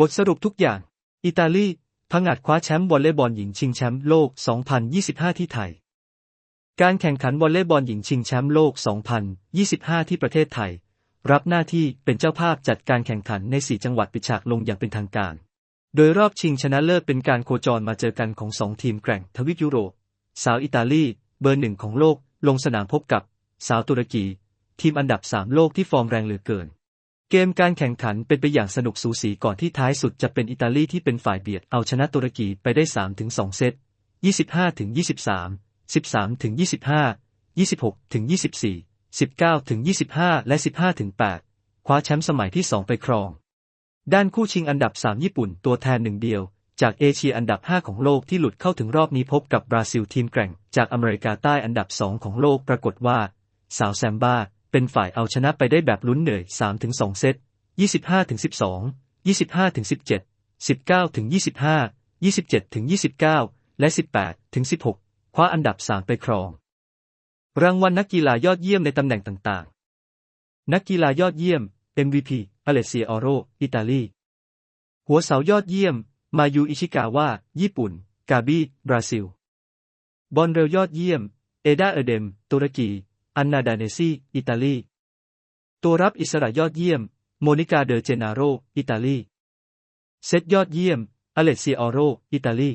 บทสรุปทุกอย่าง อิตาลีพังอาจคว้าแชมป์วอลเลย์บอลหญิงชิงแชมป์โลก 2025 ที่ไทย การแข่งขันวอลเลย์บอลหญิงชิงแชมป์โลก 2025 ที่ประเทศไทย รับหน้าที่เป็นเจ้าภาพจัดการแข่งขันใน 4 จังหวัดปิดฉากลงอย่างเป็นทางการ โดยรอบชิงชนะเลิศเป็นการโคจรมาเจอกันของสองทีมแกร่งทวีปยุโรป สาวอิตาลี เบอร์หนึ่งของโลก ลงสนามพบกับ สาวตุรกี ทีมอันดับ 3 โลกที่ฟอร์มแรงเหลือเกิน เกมการแข่งขันเป็นไปอย่างสนุกสูสีก่อนที่ท้ายสุดจะเป็นอิตาลีที่เป็นฝ่ายเบียดเอาชนะตุรกีไปได้ 3-2 เซต 25-23 13-25 26-24 19-25 และ 15-8 คว้าแชมป์สมัยที่ 2 ไปครอง ด้านคู่ชิงอันดับ 3 ญี่ปุ่นตัวแทนหนึ่งเดียว จากเอเชียอันดับ 5 ของโลกที่หลุดเข้าถึงรอบนี้พบกับบราซิลทีมแกร่ง จากอเมริกาใต้อันดับ 2 ของโลกปรากฏว่า สาวแซมบ้า เป็นฝ่ายเอาชนะไปได้แบบลุ้นเหนื่อย 3-2 เซต 25-12 25-17 19-25 27-29 และ 18-16 คว้าอันดับ 3 ไปครอง รางวัลนักกีฬายอดเยี่ยมในตำแหน่งต่างๆ นักกีฬายอดเยี่ยม MVP อเลเซียออโร อิตาลี หัวเสายอดเยี่ยม มายูอิชิกาวะ ญี่ปุ่น กาบีบราซิล บอลเร็วยอดเยี่ยม เอดาเอเดม ตุรกี อันนาดาเนซี อิตาลี ตัวรับอิสระยอดเยี่ยม โมนิกาเดอเจนาโร อิตาลี เซตยอดเยี่ยม อเลเซียออโร อิตาลี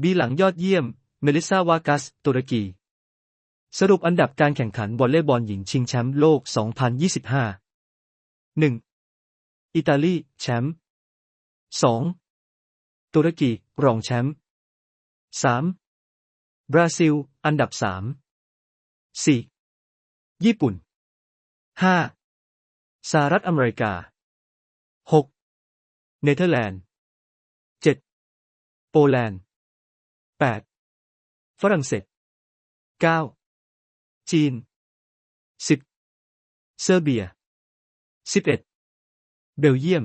บีหลังยอดเยี่ยม เมลิซาวากัส ตุรกี สรุปอันดับการแข่งขันวอลเลย์บอลหญิงชิงแชมป์โลก 2025 1. อิตาลี แชมป์ 2. ตุรกี รองแชมป์ 3. บราซิล อันดับ 3 4. ญี่ปุ่น 5. สหรัฐอเมริกา 6. เนเธอร์แลนด์ 7. โปแลนด์ 8. ฝรั่งเศส 9. จีน 10. เซอร์เบีย 11. เบลเยียม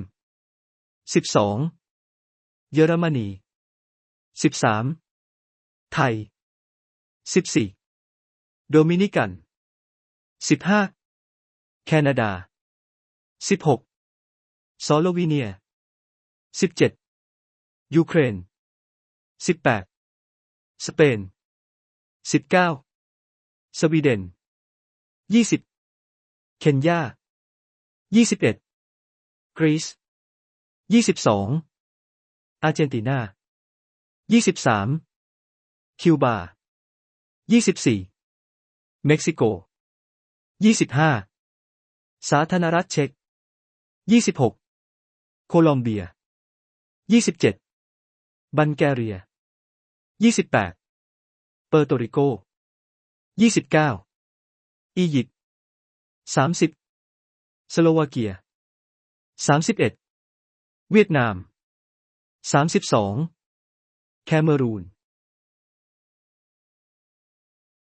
12. เยอรมนี 13. ไทย 14. โดมินิกัน 15. แคนาดา 16. สโลวีเนีย 17. ยูเครน 18. สเปน 19. สวีเดน 20. เคนยา 21. กรีซ 22. อาร์เจนตินา 23. คิวบา 24. เม็กซิโก 25. สาธารณรัฐเช็ก 26. โคลอมเบีย 27. บัลแกเรีย 28. เปอร์โตริโก 29. อียิปต์ 30. สโลวาเกีย 31. เวียดนาม 32. แคเมรูน